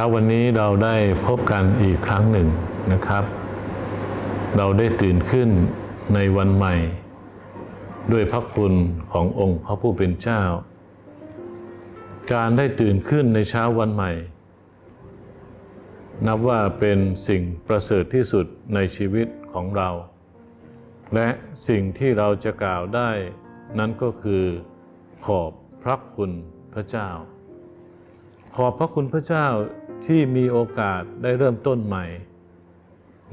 ช้าวันนี้เราได้พบกันอีกครั้งหนึ่งนะครับ เราได้ตื่นขึ้นในวันใหม่ ด้วยพระคุณขององค์พระผู้เป็นเจ้า การได้ตื่นขึ้นในเช้าวันใหม่ นับว่าเป็นสิ่งประเสริฐที่สุดในชีวิตของเรา และสิ่งที่เราจะกล่าวได้ นั้นก็คือขอบพระคุณพระเจ้าขอบพระคุณพระเจ้า ที่มีโอกาสได้เริ่มต้นใหม่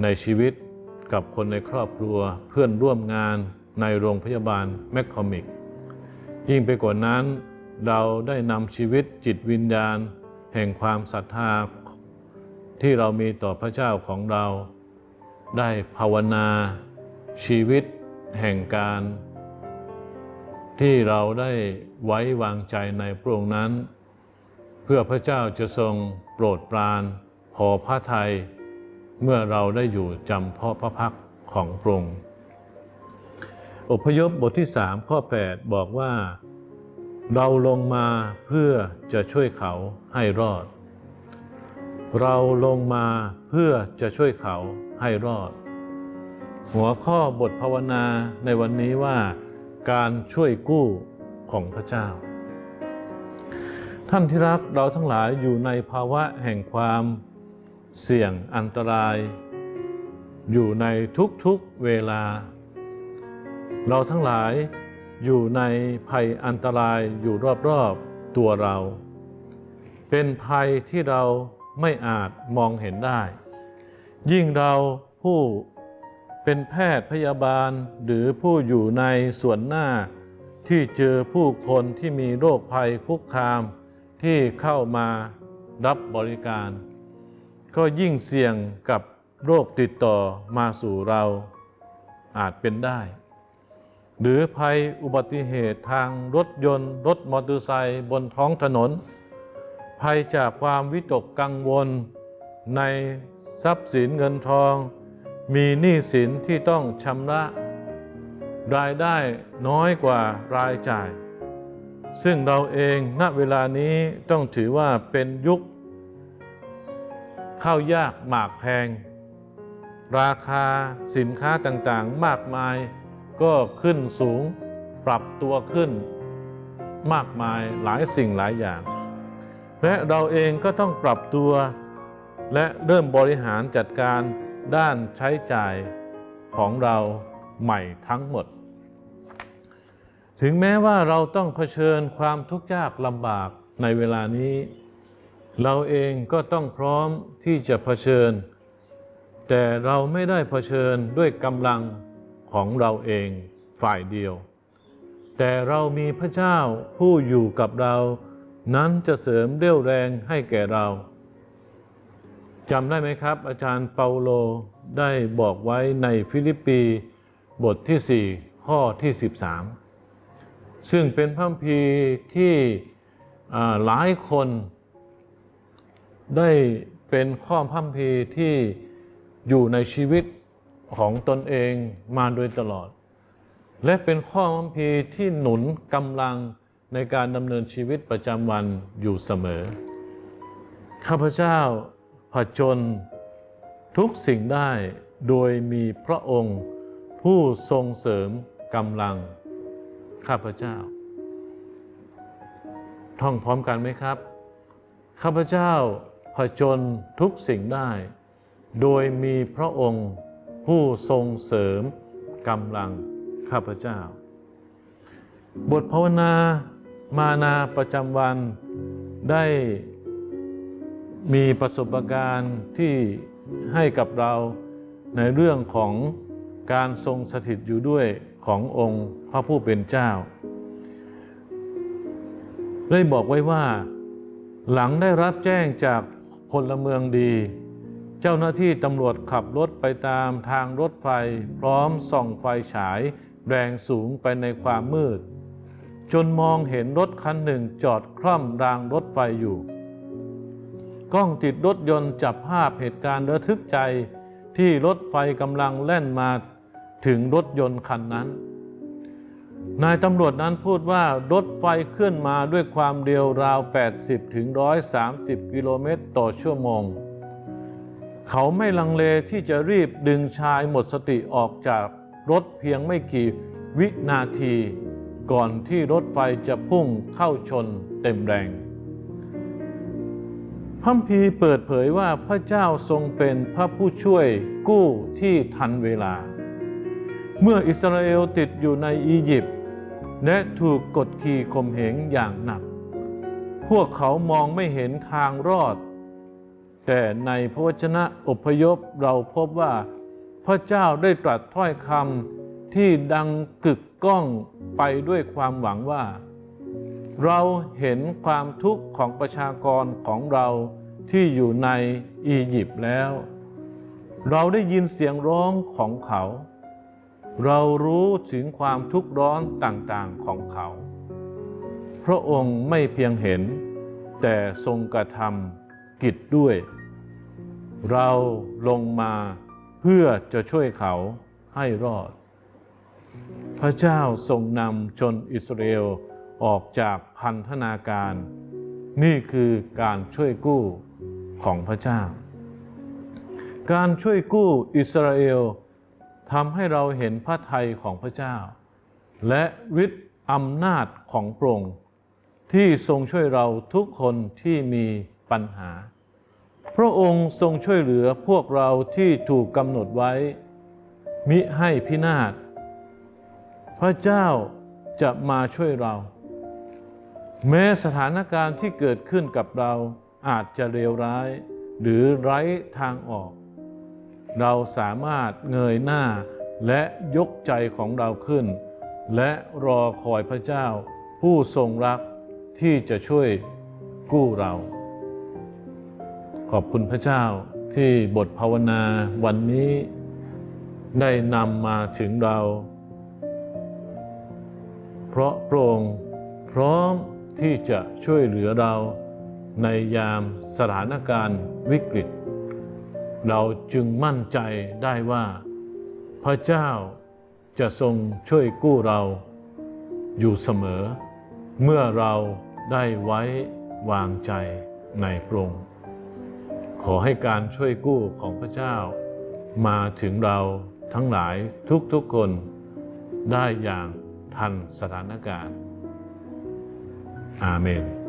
ในชีวิตกับคนในครอบครัวเพื่อนร่วมงานในโรงพยาบาลแมคคอมิก ยิ่งไปกว่านั้น เราได้นำชีวิตจิตวิญญาณ แห่งความศรัทธาที่เรามีต่อพระเจ้าของเรา ได้ภาวนา ชีวิตแห่งการ ที่เราได้ไว้วางใจในพระองค์นั้น เพื่อพระเจ้าจะทรงโปรดปรานพอพระทัยเมื่อเราได้อยู่จำเพาะพระพักของพระองค์อพยพบทที่สามข้อ 8 บอกว่า เราลงมาเพื่อจะช่วยเขาให้รอด เราลงมาเพื่อจะช่วยเขาให้รอด หัวข้อบทภาวนาในวันนี้ว่า การช่วยกู้ของพระเจ้า ท่านที่รักเราทั้งหลายอยู่ในภาวะแห่งความเสี่ยงอันตราย อยู่ในทุกๆเวลา เราทั้งหลายอยู่ในภัยอันตรายอยู่รอบๆตัวเรา เป็นภัยที่เราไม่อาจมองเห็นได้ ยิ่งเราผู้เป็นแพทย์พยาบาลหรือผู้อยู่ในส่วนหน้าที่เจอผู้คนที่มีโรคภัยคุกคาม ที่เข้ามารับบริการ ก็ยิ่งเสี่ยงกับโรคติดต่อมาสู่เราอาจเป็นได้ หรือภัยอุบัติเหตุทางรถยนต์ รถมอเตอร์ไซค์บนท้องถนน ภัยจากความวิตกกังวล ในทรัพย์สินเงินทอง มีหนี้สินที่ต้องชำระ รายได้น้อยกว่ารายจ่าย ซึ่งเราเองณเวลานี้ต้องถือว่าเป็นยุค ข้าวยากหมากแพง ราคาสินค้าต่างๆ มากมายก็ขึ้นสูงปรับตัวขึ้น มากมายหลายสิ่งหลายอย่าง และเราเองก็ต้องปรับตัว และเริ่มบริหารจัดการด้านใช้จ่ายของเราใหม่ทั้งหมด ถึงแม้ว่าเราต้องเผชิญความทุกข์ยากลำบากในเวลานี้ เราเองก็ต้องพร้อมที่จะเผชิญ แต่เราไม่ได้เผชิญด้วยกำลังของเราเองฝ่ายเดียว แต่เรามีพระเจ้าผู้อยู่กับเรา นั้นจะเสริมเรี่ยวแรงให้แก่เราจำได้ไหมครับ อาจารย์เปาโลได้บอกไว้ในฟิลิปปีบทที่ 4 ข้อที่ 13 ซึ่งเป็นพระคัมภีที่หลายคนได้เป็นข้อพระคัมภีที่อยู่ในชีวิตของตนเองมาโดยตลอด และเป็นข้อพระคัมภีที่หนุนกำลังในการดำเนินชีวิตประจำวันอยู่เสมอ ข้าพเจ้าผจญทุกสิ่งได้โดยมีพระองค์ผู้ทรงเสริมกำลัง ข้าพเจ้า ท่องพร้อมกันไหมครับ ข้าพเจ้าผจญทุกสิ่งได้ โดยมีพระองค์ผู้ทรงเสริมกำลังข้าพเจ้า บทภาวนามานาประจำวันได้มีประสบการณ์ที่ให้กับเราในเรื่องของการทรงสถิตอยู่ด้วย ขององค์พระผู้เป็นเจ้า ได้บอกไว้ว่า หลังได้รับแจ้งจากพลเมืองดี เจ้าหน้าที่ตำรวจขับรถไปตามทางรถไฟ พร้อมส่องไฟฉายแรงสูงไปในความมืด จนมองเห็นรถคันหนึ่งจอดคล่อมรางรถไฟอยู่ กล้องติดรถยนต์จับภาพเหตุการณ์ระทึกใจที่รถไฟกำลังแล่นมา ถึงรถยนต์คันนั้น นายตำรวจนั้นพูดว่ารถไฟเคลื่อนมาด้วยความเร็วราว 80 ถึง 130 กิโลเมตรต่อชั่วโมง เขาไม่ลังเลที่จะรีบดึงชายหมดสติออกจากรถเพียงไม่กี่วินาทีก่อนที่รถไฟจะพุ่งเข้าชนเต็มแรงพัมพีเปิดเผยว่าพระเจ้าทรงเป็นพระผู้ช่วยกู้ที่ทันเวลา เมื่ออิสราเอลติดอยู่ในอียิปต์และถูกกดขี่ข่มเหงอย่างหนัก พวกเขามองไม่เห็นทางรอด แต่ในพระวจนะอพยพเราพบว่าพระเจ้าได้ตรัสถ้อยคำที่ดังกึกก้องไปด้วยความหวังว่า เราเห็นความทุกข์ของประชากรของเราที่อยู่ในอียิปต์แล้ว เราได้ยินเสียงร้องของเขา เรารู้ถึงความทุกข์ร้อนต่างๆของเขา พระองค์ไม่เพียงเห็น แต่ทรงกระทำกิจด้วย เราลงมาเพื่อจะช่วยเขาให้รอด พระเจ้าทรงนำชนอิสราเอลออกจากพันธนาการ นี่คือการช่วยกู้ของพระเจ้า การช่วยกู้อิสราเอล ทำให้เราเห็นพระทัยของพระเจ้า และฤทธิ์อำนาจของพระองค์ที่ทรงช่วยเราทุกคนที่มีปัญหา พระองค์ทรงช่วยเหลือพวกเราที่ถูกกำหนดไว้ มิให้พินาศ พระเจ้าจะมาช่วยเรา แม้สถานการณ์ที่เกิดขึ้นกับเราอาจจะเลวร้าย หรือไร้ทางออก เราสามารถเงยหน้าและยกใจของเราขึ้น และรอคอยพระเจ้า ผู้ทรงรักที่จะช่วยกู้เรา ขอบคุณพระเจ้าที่บทภาวนาวันนี้ได้นำมาถึงเรา เพราะพระองค์พร้อมที่จะช่วยเหลือเราในยามสถานการณ์วิกฤต เราจึงมั่นใจได้ว่า พระเจ้าจะทรงช่วยกู้เราอยู่เสมอ เมื่อเราได้ไว้วางใจในพระองค์ขอให้การช่วยกู้ของพระเจ้า มาถึงเราทั้งหลายทุกๆคนได้อย่างทันสถานการณ์ อาเมน